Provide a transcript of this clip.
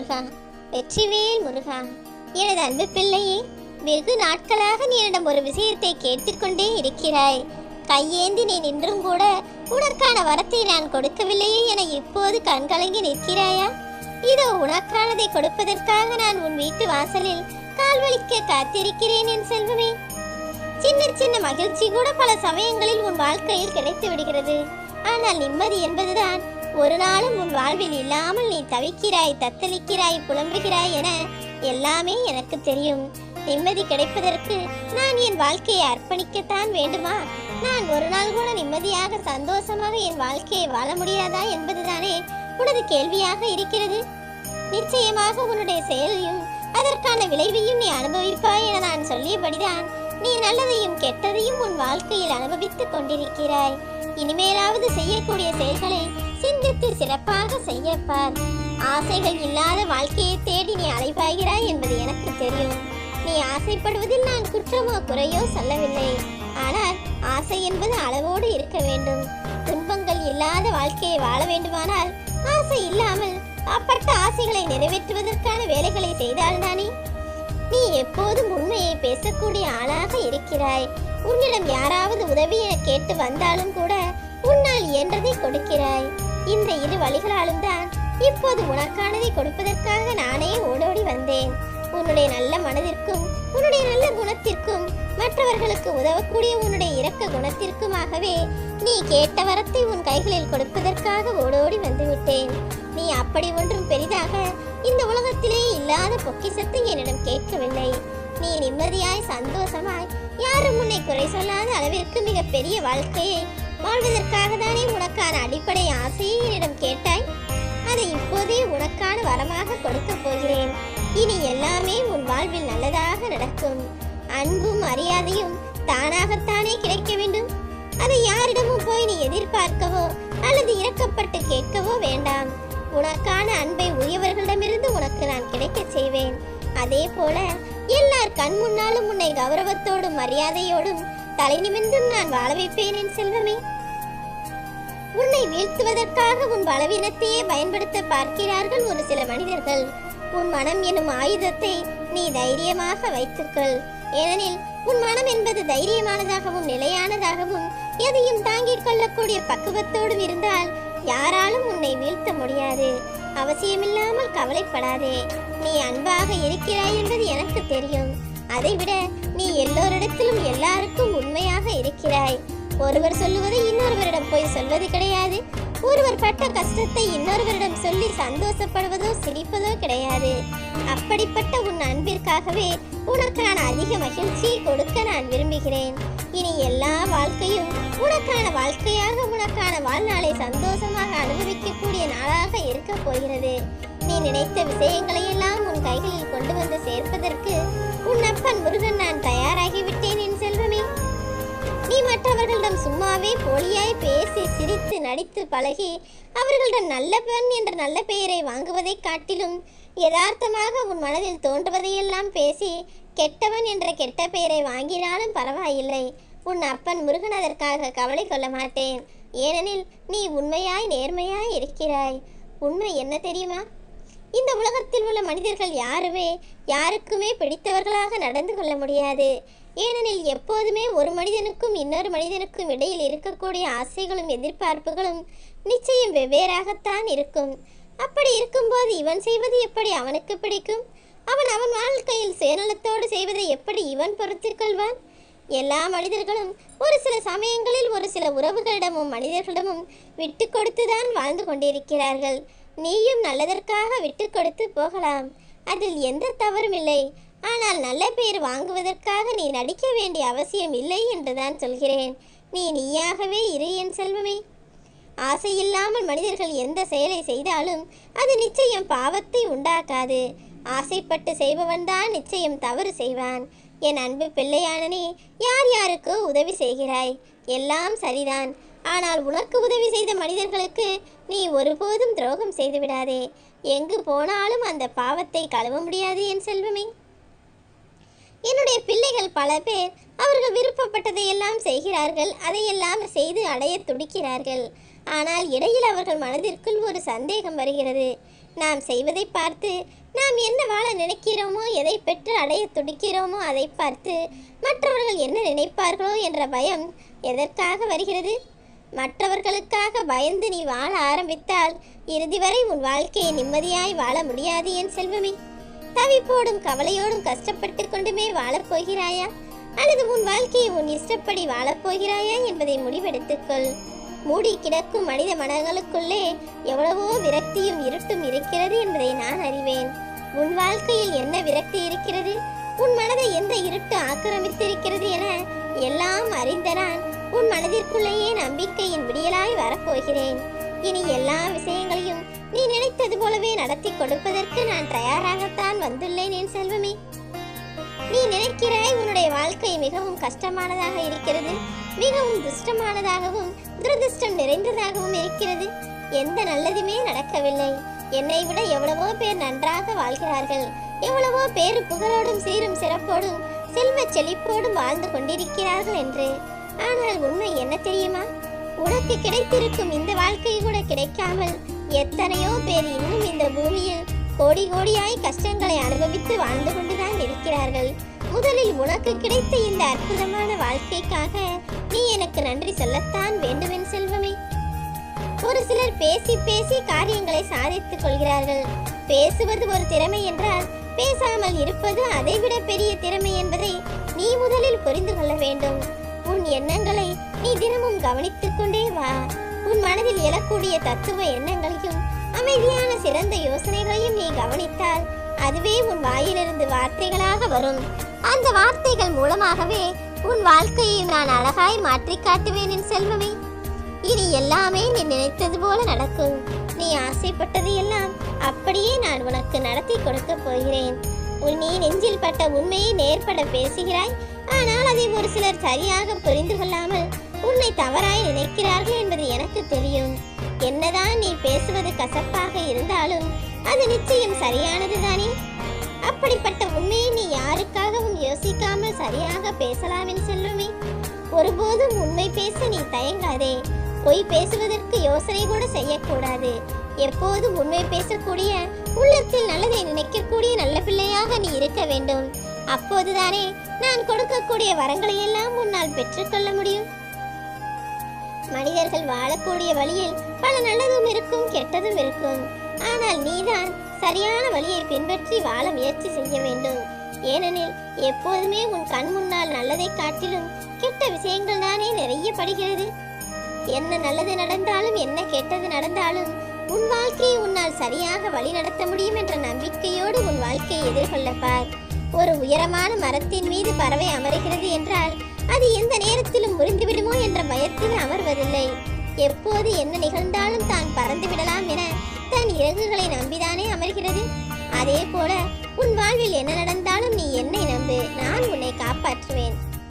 முருகா. வெற்றிவேல் முருகா. எனது அன்பு பிள்ளையே வெகு நாட்களாக நீ என்னிடம் ஒரு விஷயத்தை கேட்டுக்கொண்டே இருக்கிறாய். கையேந்தி நீ நின்றும் கூட உனக்கான வரத்தை நான் கொடுக்கவில்லையே என இப்போது கண்கலங்கி நிற்கிறாயா? இதோ உனக்கானதை கொடுப்பதற்காக நான் உன் வீட்டு வாசலில் கால்வழிக்க காத்திருக்கிறேன் என் செல்வமே. சின்ன சின்ன மகிழ்ச்சி கூட பல சமயங்களில் உன் வாழ்க்கையில் கிடைத்து விடுகிறது. ஆனால் நிம்மதி என்பதுதான் ஒரு நாளும் உன் வாழ்வில் இல்லாமல் நீ தவிக்கிறாய் தத்தளிக்கிறாய் புலம்புகிறாய் என எல்லாமே எனக்கு தெரியும். நிம்மதி கிடைப்பதற்கு நான் என் வாழ்க்கையை அர்ப்பணிக்கத்தான் வேண்டுமா? நான் ஒரு நாள் கூட நிம்மதியாக சந்தோஷமாக என் வாழ்க்கையை வாழ முடியாதா என்பதுதானே உனது கேள்வியாக இருக்கிறது? நிச்சயமாக உன்னுடைய செயலையும் அதற்கான விளைவையும் நீ அனுபவிப்பாய் என நான் சொல்லியபடிதான் நீ நல்லதையும் கெட்டதையும் உன் வாழ்க்கையில் அனுபவித்துக் கொண்டிருக்கிறாய். இனிமேலாவது செய்யக்கூடிய செயல்களை சிந்தித்து சிறப்பாக செய்யப்பார். ஆசைகள் இல்லாத வாழ்க்கையை தேடி நீ அலைபாய்கிறாய் என்பது எனக்கு தெரியும். நீ ஆசைப்படுவதில் நான் குற்றமோ குறையோ சொல்லவில்லை. ஆனால் ஆசை என்பது அளவோடு இருக்க வேண்டும். துன்பங்கள் இல்லாத வாழ்க்கையை வாழ வேண்டுமானால் ஆசை இல்லாமல் அப்பட்ட ஆசைகளை நிறைவேற்றுவதற்கான வேலைகளை செய்தால்தானே நீ எப்போதும் உண்மையை பேசக்கூடிய ஆளாக இருக்கிறாய். உன்னிடம் யாராவது உதவி என கேட்டு வந்தாலும் கூட உன்னால் இயன்றதை கொடுக்கிறாய். இந்த இரு வழிகளாலும் தான் இப்போது உனக்கானதை கொடுப்பதற்காக நானே ஓடோடி வந்தேன். உன்னுடைய நல்ல மனதிற்கும் உன்னுடைய நல்ல குணத்திற்கும் மற்றவர்களுக்கு உதவக்கூடிய உன்னுடைய இரக்க குணத்திற்குமாகவே நீ கேட்ட வரத்தை உன் கைகளில் கொடுப்பதற்காக ஓடோடி வந்துவிட்டேன். நீ அப்படி ஒன்றும் பெரிதாக இந்த உலகத்திலே இல்லாத பொக்கிசத்தை என்னிடம் கேட்கவில்லை. நீ நிம்மதியாய் சந்தோஷமாய் யாரும் உன்னை குறை சொல்லாத அளவிற்கு மிக பெரிய வாழ்க்கையை வாழ்வதற்காக தானே உனக்கான அடிப்படை ஆசையை என்னிடம் கேட்டாய்? அதை இப்போதே உனக்கான வரமாக கொடுக்கப் போகிறேன். இனி எல்லாமே உன் வாழ்வில் நல்லதாக நடக்கும். அன்பும் மரியாதையும் தானாகத்தானே கிடைக்க வேண்டும். அதை யாரிடமும் போய் நீ எதிர்பார்க்கவோ அல்லது இறக்கப்பட்டு கேட்கவோ வேண்டாம். உனக்கான அன்பை உரியவர்களிடமிருந்து உனக்கு நான் கிடைக்கச் செய்வேன். அதே போல எல்லார் கண் முன்னாலும் உன்னை கௌரவத்தோடும் மரியாதையோடும் தலை நிமிர்ந்தும் நான் வாழ வைப்பேன் என் செல்வமே. உன்னை வீழ்த்துவதற்காக உன் பலவீனத்தையே பயன்படுத்த பார்க்கிறார்கள் ஒரு சில மனிதர்கள். உன் மனம் எனும் ஆயுதத்தை நீ தைரியமாக வைத்துக்கொள். ஏனெனில் உன் மனம் என்பது தைரியமானதாகவும் நிலையானதாகவும் எதையும் தாங்கிக் கொள்ளக்கூடிய பக்குவத்தோடும் இருந்தால் யாராலும் உன்னை வீழ்த்த முடியாது. அவசியமில்லாமல் கவலைப்படாதே. நீ அன்பாக இருக்கிறாய் என்பது எனக்கு தெரியும். அதைவிட நீ எல்லோரிடத்திலும் எல்லாருக்கும் உன் இருக்கிறாய். ஒருவர் சொல்லுவதை இன்னொருவரிடம் போய் சொல்வது கிடையாது. ஒருவர் பட்ட கஷ்டத்தை இன்னொருவரிடம் சொல்லி சந்தோஷப்படுவதோ சிரிப்பதோ கிடையாது. அப்படிப்பட்ட உன் அன்பிற்காகவே உனக்கான அதிக மகிழ்ச்சியை கொடுக்க நான் விரும்புகிறேன். இனி எல்லா வாழ்க்கையும் உனக்கான வாழ்க்கையாக உனக்கான வாழ்நாளை சந்தோஷமாக அனுபவிக்கக்கூடிய நாளாக இருக்க போகிறது. நீ நினைத்த விஷயங்களை எல்லாம் உன் கைகளில் கொண்டு வந்து சேர்ப்பதற்கு உன் அப்பன் முருகன் நான் தயாராகிவிட்டேன் என் செல்வமே. நீ மற்றவர்களிடம் சும்மாவே போலியாய் பேசி சிரித்து நடித்து பழகி அவர்களிடம் நல்ல பெண் என்ற நல்ல பெயரை வாங்குவதைக் காட்டிலும் யதார்த்தமாக உன் மனதில் தோன்றுவதையெல்லாம் பேசி கெட்டவன் என்ற கெட்ட பெயரை வாங்கினாலும் பரவாயில்லை. உன் அப்பன் முருகன் அதற்காக கவலை கொள்ள மாட்டேன். ஏனெனில் நீ உண்மையாய் நேர்மையாய் இருக்கிறாய். உண்மை என்ன தெரியுமா? இந்த உலகத்தில் உள்ள மனிதர்கள் யாருமே யாருக்குமே பிடித்தவர்களாக நடந்து கொள்ள முடியாது. ஏனெனில் எப்போதுமே ஒரு மனிதனுக்கும் இன்னொரு மனிதனுக்கும் இடையில் இருக்கக்கூடிய ஆசைகளும் எதிர்பார்ப்புகளும் நிச்சயம் வெவ்வேறாகத்தான் இருக்கும். அப்படி இருக்கும்போது இவன் செய்வது எப்படி அவனுக்கு பிடிக்கும்? அவன் அவன் வாழ்க்கையில் சுயநலத்தோடு செய்வதை எப்படி இவன் பொறுத்திருக்கொள்வான் எல்லா மனிதர்களும் ஒரு சில சமயங்களில் ஒரு சில உறவுகளிடமும் மனிதர்களிடமும் விட்டு கொடுத்துதான் வாழ்ந்து கொண்டிருக்கிறார்கள். நீயும் நல்லதற்காக விட்டு கொடுத்து போகலாம். அதில் எந்த தவறும் இல்லை. ஆனால் நல்ல பெயர் வாங்குவதற்காக நீ நடிக்க வேண்டிய அவசியம் இல்லை என்றுதான் சொல்கிறேன். நீ நீயாகவே இரு என் செல்வமே. ஆசையில்லாமல் மனிதர்கள் எந்த செயலை செய்தாலும் அது நிச்சயம் பாவத்தை உண்டாக்காது. ஆசைப்பட்டு செய்பவன்தான் நிச்சயம் தவறு செய்வான். என் அன்பு பிள்ளையானனே யார் யாருக்கு உதவி செய்கிறாய்? எல்லாம் சரிதான். ஆனால் உனக்கு உதவி செய்த மனிதர்களுக்கு நீ ஒருபோதும் துரோகம் செய்து விடாதே எங்கு போனாலும் அந்த பாவத்தை கழுவ முடியாது என் செல்வமே. என்னுடைய பிள்ளைகள் பல பேர் அவர்கள் விருப்பப்பட்டதை எல்லாம் செய்கிறார்கள் அதையெல்லாம் செய்து அடைய துடிக்கிறார்கள். ஆனால் இடையில் அவர்கள் மனதிற்குள் ஒரு சந்தேகம் வருகிறது. நாம் செய்வதை பார்த்து நாம் என்ன வாழ நினைக்கிறோமோ எதை பெற்று அடைய துடிக்கிறோமோ அதை பார்த்து மற்றவர்கள் என்ன நினைப்பார்களோ என்ற பயம் எதற்காக வருகிறது? மற்றவர்களுக்காக பயந்து நீ வாழ ஆரம்பித்தால் இறுதி வரை உன் வாழ்க்கையை நிம்மதியாய் வாழ முடியாது என் செல்வமே. தவிப்போடும் கவலையோடும் கஷ்டப்பட்டு கொண்டுமே வாழப் போகிறாயா? அல்லது உன் வாழ்க்கையை உன் இஷ்டப்படி வாழப் போகிறாயா என்பதை முடிவெடுத்துக்கொள் மூடி கிடக்கும் மனித மனங்களுக்குள்ளே எவ்வளவோ விரக்தியும் இருட்டும் இருக்கிறது என்பதை நான் அறிவேன். உன் வாழ்க்கையில் என்ன விரக்தி இருக்கிறது? உன் மனதை எந்த இருட்டு ஆக்கிரமித்திருக்கிறது என எல்லாம் அறிந்த நான் உன் மனதிற்குள்ளேயே நம்பிக்கையின் விடியலாய் வரப்போகிறேன். இனி எல்லா விஷயங்களையும் நீ நினைத்தது போலவே நடத்தி கொடுப்பதற்கு நான் தயாராகத்தான் வந்துள்ளேன் என் செல்வமே. நீ நினைக்கிறாய் உன்னுடைய வாழ்க்கை மிகவும் கஷ்டமானதாக இருக்கிறது மிகவும் துஷ்டமானதாகவும் துரதிருஷ்டம் நிறைந்ததாகவும் இருக்கிறது. எந்த நல்லதுமே நடக்கவில்லை. என்னை விட எவ்வளவோ பேர் நன்றாக வாழ்கிறார்கள். எவ்வளவோ பேர் புகழோடும் சீரும் சிறப்போடும் செல்வச் செழிப்போடும் வாழ்ந்து கொண்டிருக்கிறார்கள் என்று. ஆனால் உண்மை என்ன தெரியுமா? உனக்கு கிடைத்திருக்கும் இந்த வாழ்க்கை கூட கிடைக்காமல் எத்தனையோ பேர் இன்னும் இந்த பூமியில் கோடி கோடியாய் கஷ்டங்களை அனுபவித்து வாழ்ந்து கொண்டுதான் இருக்கிறார்கள். முதலில் உனக்கு கிடைத்த இந்த அற்புதமான வாழ்க்கைக்காக நீ எனக்கு நன்றி சொல்லத்தான் வேண்டுமென் செல்வமே. ஒரு சிலர் பேசி பேசி காரியங்களை சாதித்துக் கொள்கிறார்கள். பேசுவது ஒரு திறமை என்றால் பேசாமல் இருப்பது அதைவிட பெரிய திறமை என்பதை நீ முதலில் புரிந்து கொள்ள வேண்டும். உன் எண்ணங்களை நீ தினமும் கவனித்துக் கொண்டே வா. உன் மனதில் எழக்கூடிய தத்துவ எண்ணங்களையும் அமைதியான சிறந்த யோசனைகளையும் நீ கவனித்தால் அதுவே உன் வாயிலிருந்து வார்த்தைகளாக வரும். அந்த வார்த்தைகள் மூலமாகவே உன் வாழ்க்கையை நான் அழகாய் மாற்றி காட்டுவேன் என் செல்வமே. இனி எல்லாமே நீ நினைத்தது போல நடக்கும். நீ ஆசைப்பட்டது எல்லாம் அப்படியே நான் உனக்கு நடத்தி கொடுக்க போகிறேன். உன் நீ நெஞ்சில் பட்ட உண்மையை நேர்பட பேசுகிறாய். ஆனால் அதை ஒரு சிலர் சரியாக புரிந்து கொள்ளாமல் உன்னை தவறாய் நினைக்கிறார்கள் என்பது எனக்கு தெரியும். என்னதான் நீ பேசுவது கசப்பாக இருந்தாலும் அது நிச்சயம் சரியானது தானே அப்படிப்பட்ட உண்மையை நீ யாருக்காகவும் யோசிக்காமல் சரியாக பேசலாம் என்று செல்லுமே. ஒருபோதும் உண்மை பேச நீ தயங்காதே. பொய் பேசுவதற்கு யோசனை கூட செய்யக்கூடாது. எப்போதும் உண்மை பேசக்கூடிய உள்ளத்தில் நல்லதை நினைக்கக்கூடிய நல்ல பிள்ளையாக நீ இருக்க வேண்டும். அப்போதுதானே நான் கொடுக்கக்கூடிய வரங்களை எல்லாம் உன்னால் பெற்றுக்கொள்ள முடியும். மனிதர்கள் வாழக்கூடிய வழியில் பல நல்லதும் இருக்கும் கெட்டதும் இருக்கும். ஆனால் நீதான் சரியான வழியை பின்பற்றி வாழ முயற்சி செய்ய வேண்டும். ஏனெனில் எப்போதுமே உன் கண் முன்னால் நல்லதை காட்டிலும் கெட்ட விஷயங்கள் தானே நிறைய படுகிறது என்ன நல்லது நடந்தாலும் என்ன கெட்டது நடந்தாலும் உன் வாழ்க்கையை உன்னால் சரியாக வழி நடத்த முடியும் என்ற நம்பிக்கையோடு உன் வாழ்க்கையை எதிர்கொள்ள பார். ஒரு உயரமான மரத்தின் மீது பறவை அமருகிறது என்றால் அது எந்த நேரத்திலும் முறிந்துவிடுமோ என்ற பயத்தில் அமர்வதில்லை. எப்போது என்ன நிகழ்ந்தாலும் தான் பறந்து விடலாம் என தன் இறகுகளை நம்பிதானே அமர்கிறது? அதே போல உன் வாழ்வில் என்ன நடந்தாலும் நீ என்னை நம்பு. நான் உன்னை காப்பாற்றுவேன்.